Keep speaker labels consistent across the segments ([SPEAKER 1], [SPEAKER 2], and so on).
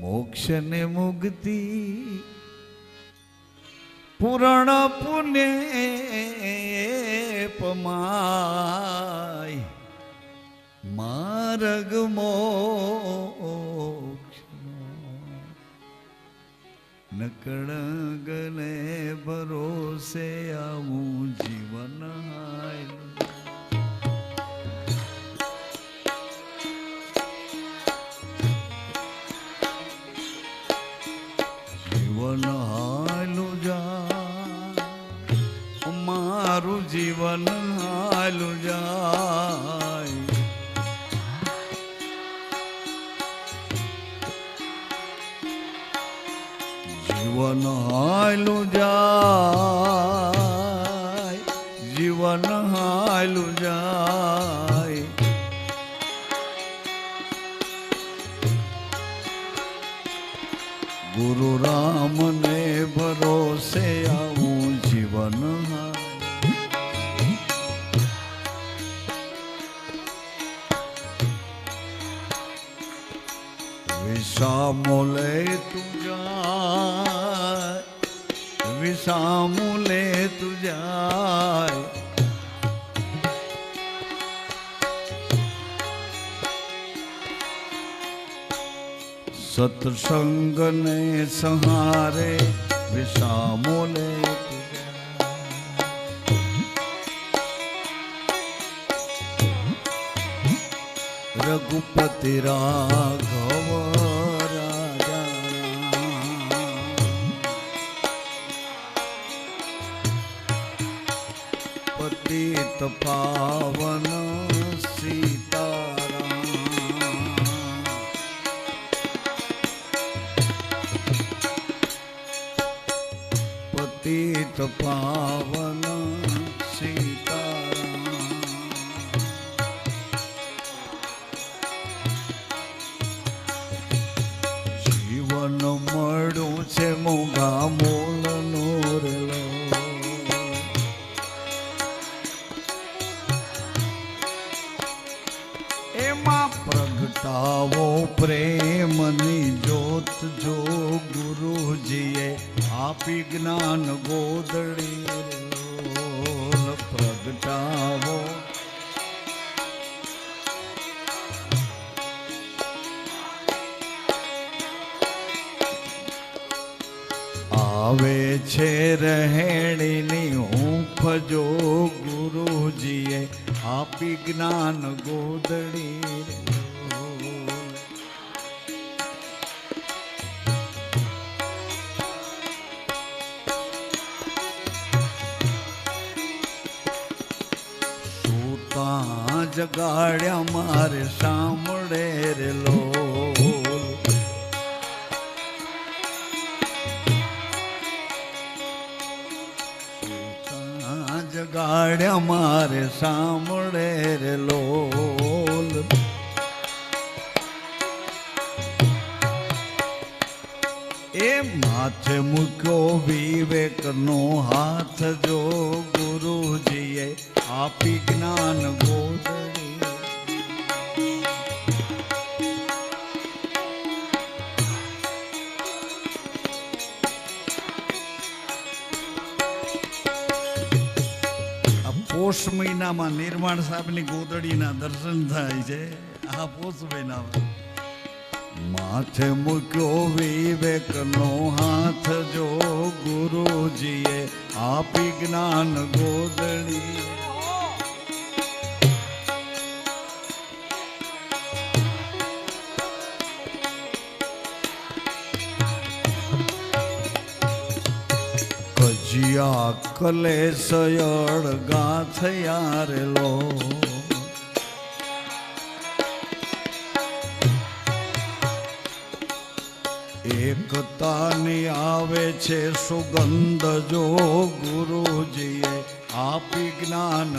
[SPEAKER 1] મોક્ષ ને મુક્તિ પૂરણ પુને પમાય. માર્ગ નકળ નકળગને ભરોસે આવું. જીવન હાલું જાય, જીવન હાલું જાય. ગુરુ રામ ને ભરોસે આવું જીવન વિશામો લે તું તુજાય વિષામોલે તુજાય સત્સંગ ને સહારે વિષામોલે રઘુપતિ રાઘવ પતિત પાવન સીતારામ પતિત પાવન ગોદડી પ્રગટાવો. આવે છે રહેણીની હું ફજો ગુરુજીએ આપી જ્ઞાન ગોદડી. જગાડ્યા મારે સાંભળે રે જગાડ્યા મારે સાંભળે રે લોલ. એ માથે મૂક્યો વિવેકનો હાથ જો ગુરુજીએ આપી જ્ઞાન પોષ મહિનામાં નિર્માણ સાહેબની ગોદડીના દર્શન થાય છે. આ પોષ મહિનામાં. માથે મૂક્યો વિવેકનો હાથ જો ગુરુજીએ આપી જ્ઞાન ગોદડી. કલેશયળ ગાથયા રેલો એકતાની આવે છે સુગંધ જો ગુરુજીએ આપી જ્ઞાન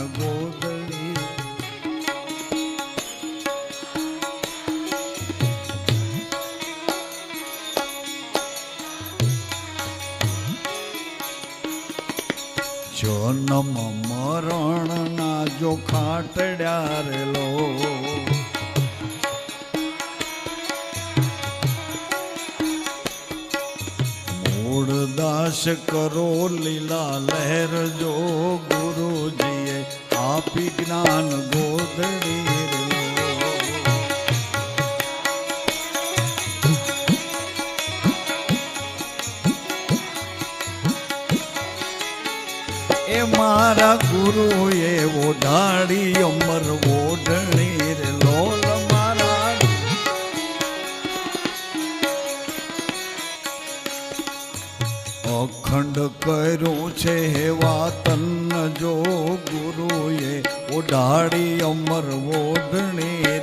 [SPEAKER 1] जन्म मरण ना जो खाट लो। दास करो लीला लहर जो गुरु जी आप ज्ञान गोदड़ी રે ગુરુ એવો મારા ઓઢાડી, અમર ઓઢણી રે લોલ મારા. અખંડ કર્યું છે હેવા તન જો ગુરુએ ઓઢાડી, અમર ઓઢણી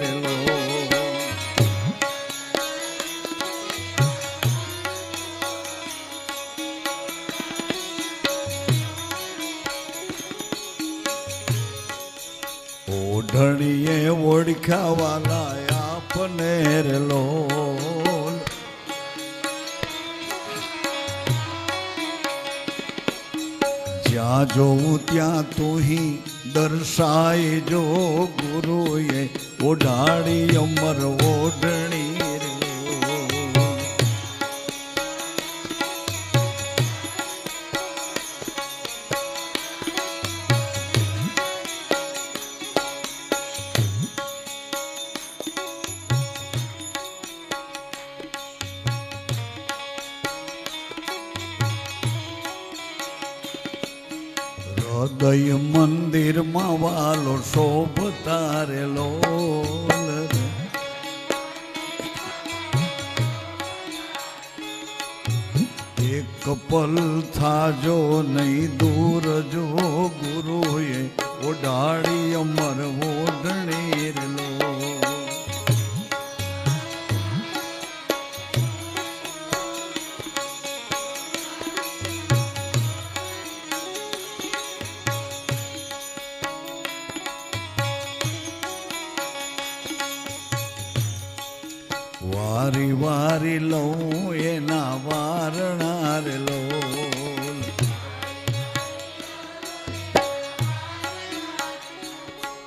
[SPEAKER 1] ઓઢણીએ ઓળખાવાલા આપને રે લોલ જ્યાં જોઉં ત્યાં તુહી દર્શાય જો ગુરુએ ઓઢાડી અમર ઓઢણી. વાલો શોભતા રે લોલ એક પલ થાજો નહીં દૂર જો ગુરુએ ઓઢાડી અમર ઓઢણી રે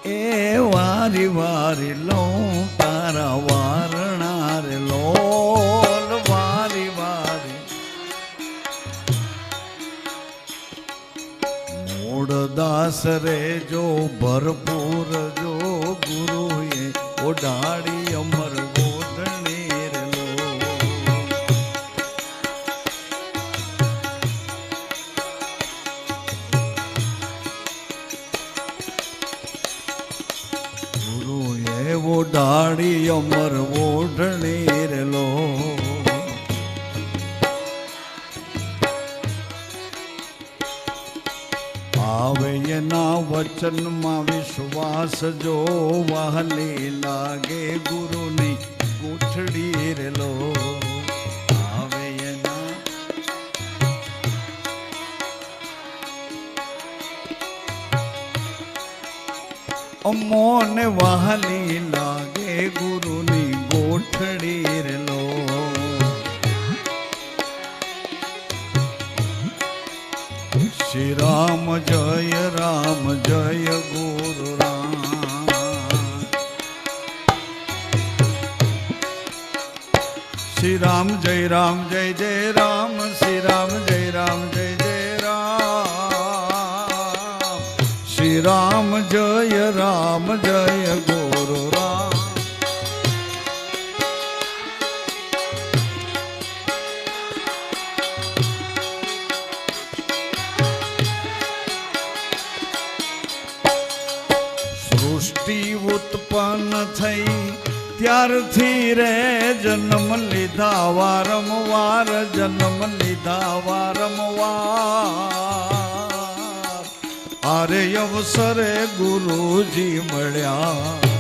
[SPEAKER 1] એ વારી વારી લઉં, તારા વારણાર લોલ. વારી વારી. મૂળ દાસ રે જો ભરપૂર જો ગુરુએ ઓઢાડી અમર ઓઢણી રે લો આવે એના વચનમાં વિશ્વાસ જો વહલી લાગે ગુરુની ગૂંઠડી રે લો આવે અમોને વહલી લાગે ગુરુની ગોઠડી રે લો શ્રી રામ જય રામ જય, ગુરુ રામ. શ્રી રામ જય રામ જય જય રામ. શ્રી રામ જય રામ જય જય રામ. શ્રી રામ જય રામ જય, ગુરુ રામ. ત્યારથી રે જન્મ લીધા વારંવાર જન્મ લીધા વારંવાર. અરે અવસરે ગુરુજી મળ્યા.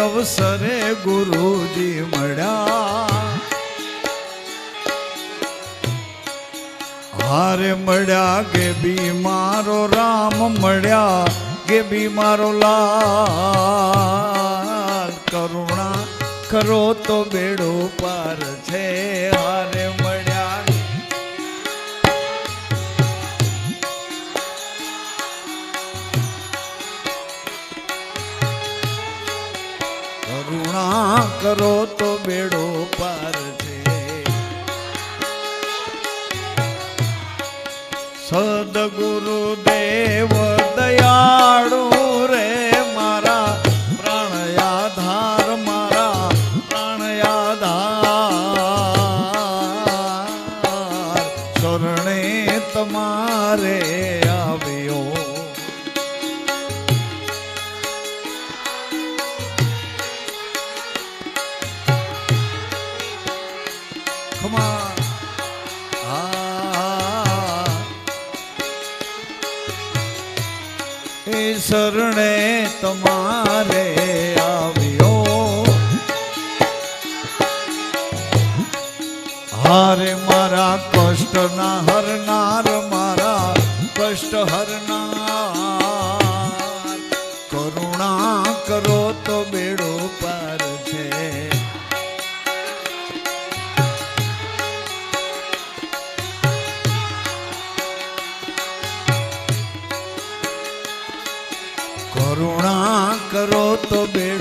[SPEAKER 1] અવસરે ગુરુજી મળ્યા. હારે મળ્યા કે બીમારો રામ મળ્યા, કે બીમારો લાલ. કરુણા ખરો તો બેડો પાર છે. હારે મળ્યા કરુણા કરો તો બેડો પાર છે. સદગુરુ દેવ દયાળુ ખમા એ શરણે તમારે આવ્યો. હારે મારા કષ્ટ ના હરનાર, મારા કષ્ટ હરનાર. કરુણા કરો તો બેડો પાર છે કરુણા કરો તો બેડો